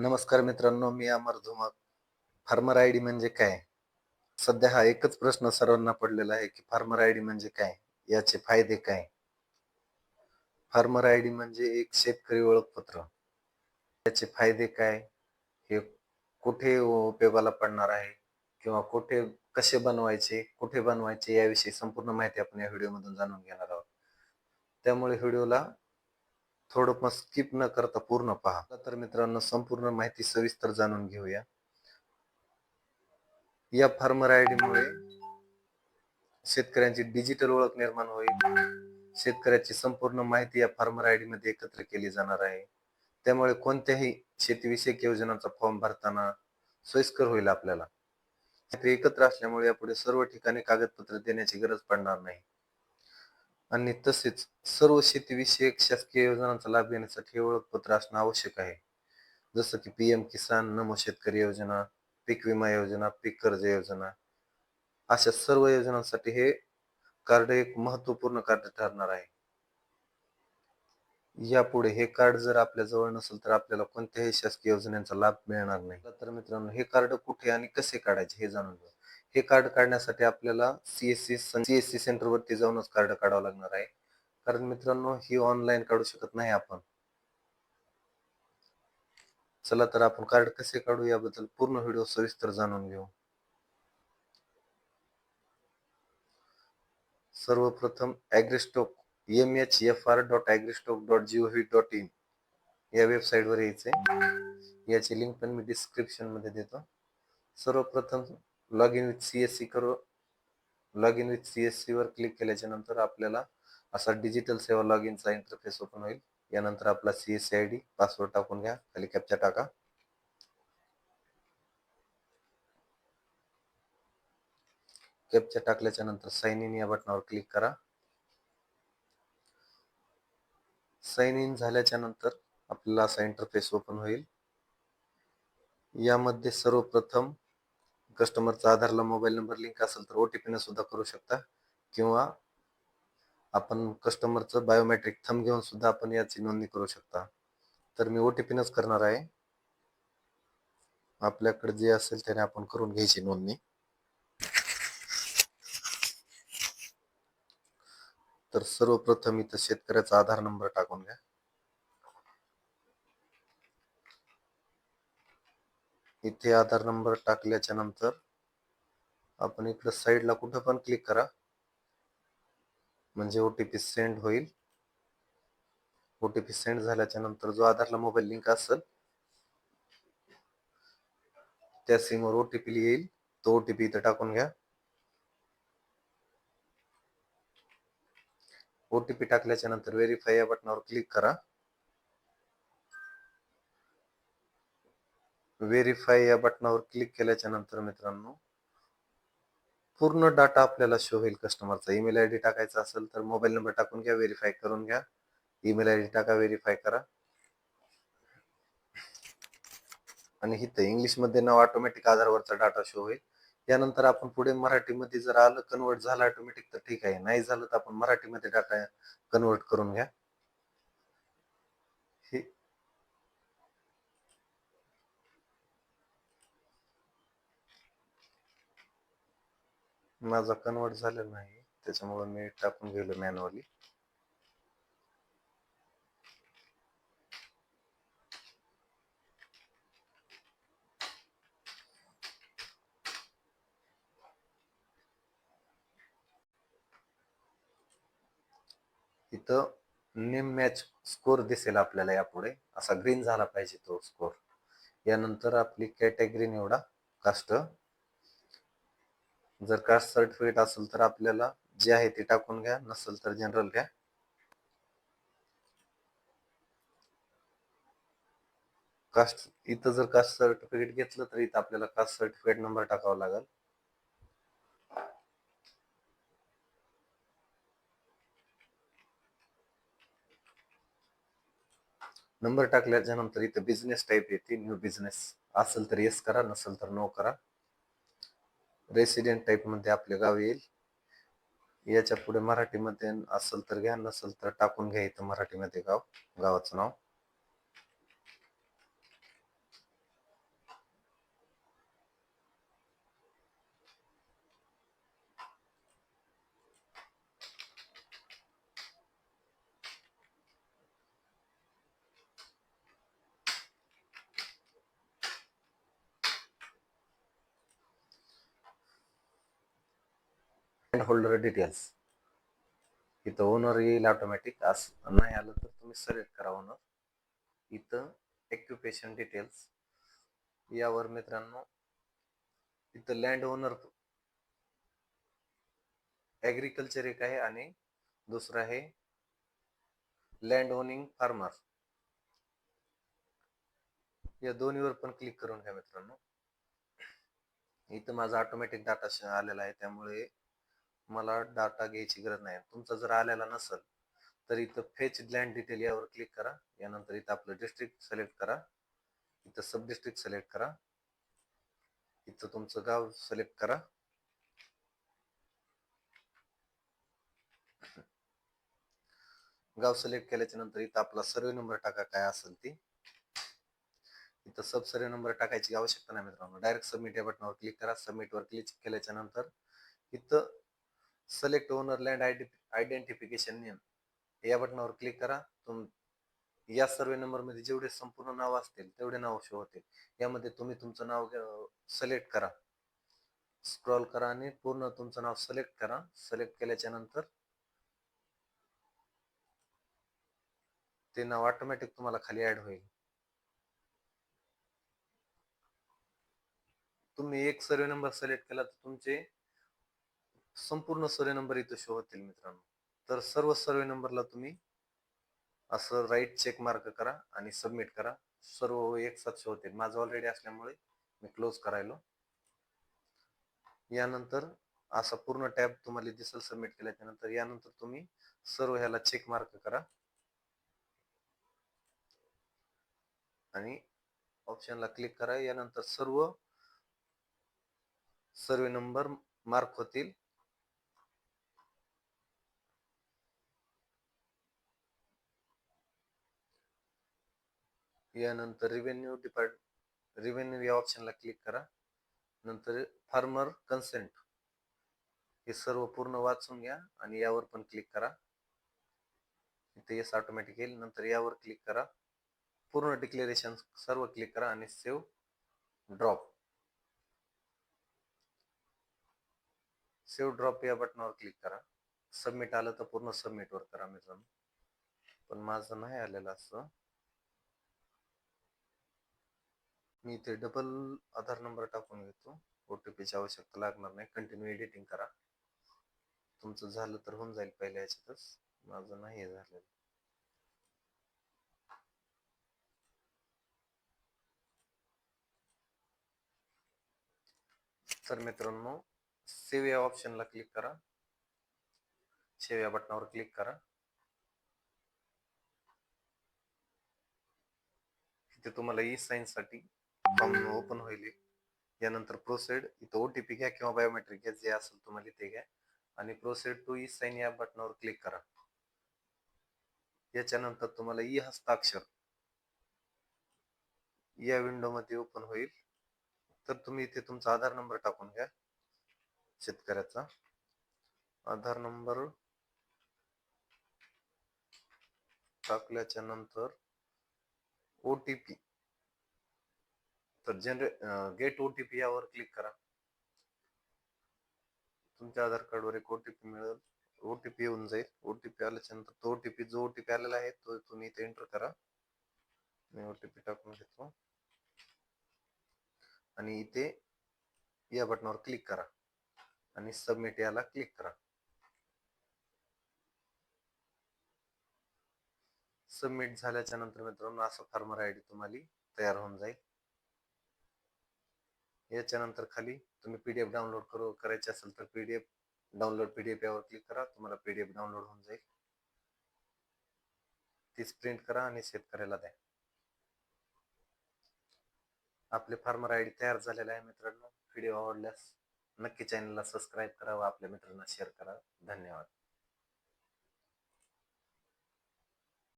नमस्कार मित्रांनो मी Amar Dhumak farmer I D म्हणजे काय? सध्या हा एकच प्रश्न सर्वांना पडलेला आहे की फार्मर आय डी म्हणजे काय? याचे फायदे काय? फार्मर आय डी म्हणजे एक शेतकरी ओळखपत्र. याचे फायदे काय? हे कुठे उपयोगाला पडणार आहे? किंवा कुठे कसे बनवायचे? कुठे बनवायचे? याविषयी संपूर्ण माहिती आपण या व्हिडिओमधून जाणून घेणार आहोत. त्यामुळे व्हिडिओला थोडं पण स्किप न करता पूर्ण पहा. तर मित्रांनो संपूर्ण माहिती सविस्तर जाणून घेऊया. या फार्मर आय डी मुळे शेतकऱ्यांची डिजिटल ओळख निर्माण होईल. शेतकऱ्याची संपूर्ण माहिती या फार्मर आय डी मध्ये एकत्र केली जाणार आहे. त्यामुळे कोणत्याही शेतीविषयक योजनांचा फॉर्म भरताना सोयीस्कर होईल आपल्याला. एकत्र असल्यामुळे यापुढे सर्व ठिकाणी कागदपत्र देण्याची गरज पडणार नाही. आणि तसेच सर्व शेतीविषयक शासकीय योजनांचा लाभ घेण्यासाठी हे ओळखपत्र असणं आवश्यक आहे. जसं की पीएम किसान नमो शेतकरी योजना पीक विमा योजना पीक कर्ज योजना अशा सर्व योजनांसाठी हे कार्ड एक महत्त्वपूर्ण कार्ड ठरणार आहे. यापुढे हे कार्ड जर आपल्या जवळ नसेल तर आपल्याला कोणत्याही शासकीय योजनेचा लाभ मिळणार नाही. तर मित्रांनो हे कार्ड कुठे आणि कसे काढायचे हे जाणून घ्या हे कार्ड काढण्यासाठी आपल्याला सीएससी सीएससी सेंटर वरती जाऊनच कार्ड काढावं लागणार आहे. कारण मित्रांनो ही ऑनलाईन काढू शकत नाही आपण. चला तर आपण कार्ड कसे काढू याबद्दल पूर्ण व्हिडिओ सविस्तर जाणून घेऊ. सर्वप्रथम AgriStack M H F R dot AgriStack dot gov dot in या वेबसाईटवर यायचे याची लिंक पण मी डिस्क्रिप्शनमध्ये देतो. सर्वप्रथम log in with C S C करू. Log in with C S C वर क्लिक केल्याच्यानंतर आपल्याला असा डिजिटल सेवा लॉग इनचा इंटरफेस ओपन होईल. यानंतर आपला C S C I D password टाकून घ्या. खाली कॅप्चा टाका. कॅप्चा टाकल्याच्या नंतर साइन इन या बटनावर क्लिक करा. साइन इन झाल्याच्यानंतर आपल्याला असा इंटरफेस ओपन होईल. यामध्ये सर्वप्रथम कस्टमरचा आधारला मोबाईल नंबर लिंक असेल तर ओटीपी न सुद्धा करू शकता. किंवा आपण कस्टमरचं बायोमेट्रिक थंब घेऊन सुद्धा आपण याची नोंदणी करू शकता. तर मी ओटीपी नच करणार आहे. आपल्याकडे जे असेल त्याने आपण करून घ्यायची नोंदणी. तर सर्वप्रथम इथं शेतकऱ्याचा आधार नंबर टाकून घ्या इथे आधार नंबर टाकल्याच्या नंतर आपण इकडं साईडला कुठं पण क्लिक करा. म्हणजे ओटीपी सेंड होईल. ओटीपी सेंड झाल्याच्या नंतर जो आधारला मोबाईल लिंक असेल, त्या सिमवर ओटीपी येईल. तो ओटीपी इथं टाकून घ्या. ओटीपी टाकल्याच्या नंतर व्हेरीफाय या बटनावर क्लिक करा. व्हेरीफाय या बटनावर क्लिक केल्याच्यानंतर मित्रांनो पूर्ण डाटा आपल्याला शो होईल कस्टमरचा ईमेल आय डी टाकायचा असेल तर मोबाईल नंबर टाकून घ्या व्हेरीफाय करून घ्या. ईमेल आय डी टाका व्हेरीफाय करा. आणि इथं इंग्लिशमध्ये नाव ऑटोमॅटिक आधारवरचा डाटा शो होईल. यानंतर आपण पुढे मराठीमध्ये जर आलं कन्वर्ट झालं ऑटोमॅटिक तर ठीक आहे. नाही झालं तर आपण मराठीमध्ये डाटा कन्वर्ट करून घ्या. माझा कन्वर्ट झालेला नाही त्याच्यामुळे मी टाकून गेलो मॅन्युअली इथं नेम मॅच स्कोर दिसेल आपल्याला यापुढे. असा ग्रीन झाला पाहिजे तो स्कोर यानंतर आपली कॅटेगरी निवडा. कास्ट जर कास्ट सर्टिफिकेट असेल तर आपल्याला जे आहे ते टाकून घ्या, नसेल तर जनरल घ्या. कास्ट इथं जर कास्ट सर्टिफिकेट घेतलं तर इथं आपल्याला कास्ट सर्टिफिकेट नंबर टाकावा लागेल. नंबर टाकल्याच्या नंतर इथं बिझनेस टाईप येते न्यू बिझनेस असेल तर येस करा, नसेल तर नो करा. रेसिडेंट टाईपमध्ये आपले गाव येईल. याच्यापुढे मराठीमध्ये असेल तर घ्या नसेल तर टाकून घ्या इथं मराठीमध्ये गाव गावाचं नाव. लँड होल्डर डिटेल्स इथं ओनर येईल ऑटोमॅटिक असं नाही आलं तर तुम्ही सिलेक्ट करा ओनर इथं एक्युपेशन डिटेल्स यावर मित्रांनो इथं लँड ओनर ॲग्रिकल्चर एक आहे आणि दुसरं आहे लँड ओनिंग फार्मर या दोन्हीवर पण क्लिक करून घ्या मित्रांनो. इथं माझा ऑटोमॅटिक डाटा आलेला आहे त्यामुळे मला डाटा घ्यायची गरज नाही. तुमचा जर आलेला नसेल तर इथं फेच लँड डिटेल यावर क्लिक करा. यानंतर इथं आपलं डिस्ट्रिक्ट सिलेक्ट करा. इथं सब डिस्ट्रिक्ट सिलेक्ट करा. इथं तुमचं गाव सिलेक्ट करा. गाव सिलेक्ट केल्याच्यानंतर इथं आपला सर्वे नंबर टाका काय असेल ती. इथं सब सर्वे नंबर टाकायची आवश्यकता नाही मित्रांनो. डायरेक्ट सबमिट या बटनावर क्लिक करा. सबमिट वर क्लिक केल्याच्यानंतर इथं select owner land identification name या बटनावर क्लिक करा. तुम या सर्वे नंबरमध्ये जेवढे संपूर्ण नाव असतील तेवढे नाव शो होतील. यामध्ये तुम्ही तुमचं नाव सिलेक्ट करा. स्क्रॉल करा आणि पूर्ण तुमचं नाव सिलेक्ट करा. सिलेक्ट केल्याच्यानंतर ते नाव ऑटोमॅटिक तुम्हाला खाली ऍड होईल. तुम्ही एक सर्वे नंबर सिलेक्ट केला तर तुमचे संपूर्ण सर्वे नंबर इथं शो होतील मित्रांनो. तर सर्व सर्वे नंबरला तुम्ही असं राईट चेक मार्क करा आणि सबमिट करा. सर्व एक साथ शो होतील. माझं ऑलरेडी असल्यामुळे मी क्लोज करायलो. यानंतर असा पूर्ण टॅब तुम्हाला दिसेल सबमिट केल्याच्यानंतर यानंतर तुम्ही सर्व ह्याला चेक मार्क करा. आणि ऑप्शनला क्लिक करा. यानंतर सर्व सर्वे नंबर मार्क होतील. यानंतर रिव्हेन्यू डिपार्ट रिव्हेन्यू या ऑप्शनला क्लिक करा. नंतर फार्मर कन्सेंट हे सर्व पूर्ण वाचून घ्या आणि यावर पण क्लिक करा. इथे येस ऑटोमॅटिक येईल. नंतर यावर क्लिक करा. पूर्ण डिक्लेरेशन सर्व क्लिक करा आणि सेव्ह ड्रॉप सेव्ह ड्रॉप या बटनावर क्लिक करा. सबमिट आलं तर पूर्ण सबमिटवर करा मित्रांनो. पण माझं नाही आलेलं असं. मी इथे डबल आधार नंबर टाकून घेतो. ओ टी पीची आवश्यकता लागणार नाही. कंटिन्यू एडिटिंग करा. तुमचं झालं तर होऊन जाईल पहिल्या याच्यातच. माझं नाही झालेलं. तर मित्रांनो सेव या ऑप्शनला क्लिक करा. सेव या बटनावर क्लिक करा. तिथे तुम्हाला ई साईन साठी फॉर्म ओपन होईल. यानंतर प्रोसेड इथं ओटीपी घ्या किंवा बायोमेट्रिक घ्या जे असेल तुम्हाला ते घ्या. आणि प्रोसेड टू ई साईन या बटनावर क्लिक करा. याच्यानंतर तुम्हाला ई हस्ताक्षर या विंडो मध्ये ओपन होईल. तर तुम्ही इथे तुमचा आधार नंबर टाकून घ्या. शेतकऱ्याचा. आधार नंबर टाकल्याच्या नंतर ओ टी पी तर generate O T P यावर क्लिक करा. तुमच्या आधार कार्डवर एक ओ टी पी मिळेल. ओ टी पी येऊन जाईल. ओ टी पी आल्याच्यानंतर तो ओ टी पी जो ओ टी पी आलेला आहे तो तुम्ही इथे एंटर करा. मी ओ टी पी टाकून घेतो. आणि इथे या बटनावर क्लिक करा. आणि सबमिट याला क्लिक करा. सबमिट झाल्याच्यानंतर मित्रांनो असं फार्मर आय डी तुम्हाला तयार होऊन जाईल. याच्यानंतर खाली तुम्ही पीडीएफ डाउनलोड करू करायचे असेल तर पीडीएफ डाउनलोड पीडीएफ यावर क्लिक करा तुम्हाला पीडीएफ डाउनलोड होऊन जाईल. तीच प्रिंट करा आणि शेतकऱ्याला द्या. आपले फार्मर आय डी तयार झालेला आहे मित्रांनो. व्हिडिओ आवडल्यास नक्की चॅनलला सबस्क्राईब करा व आपल्या मित्रांना शेअर करा धन्यवाद.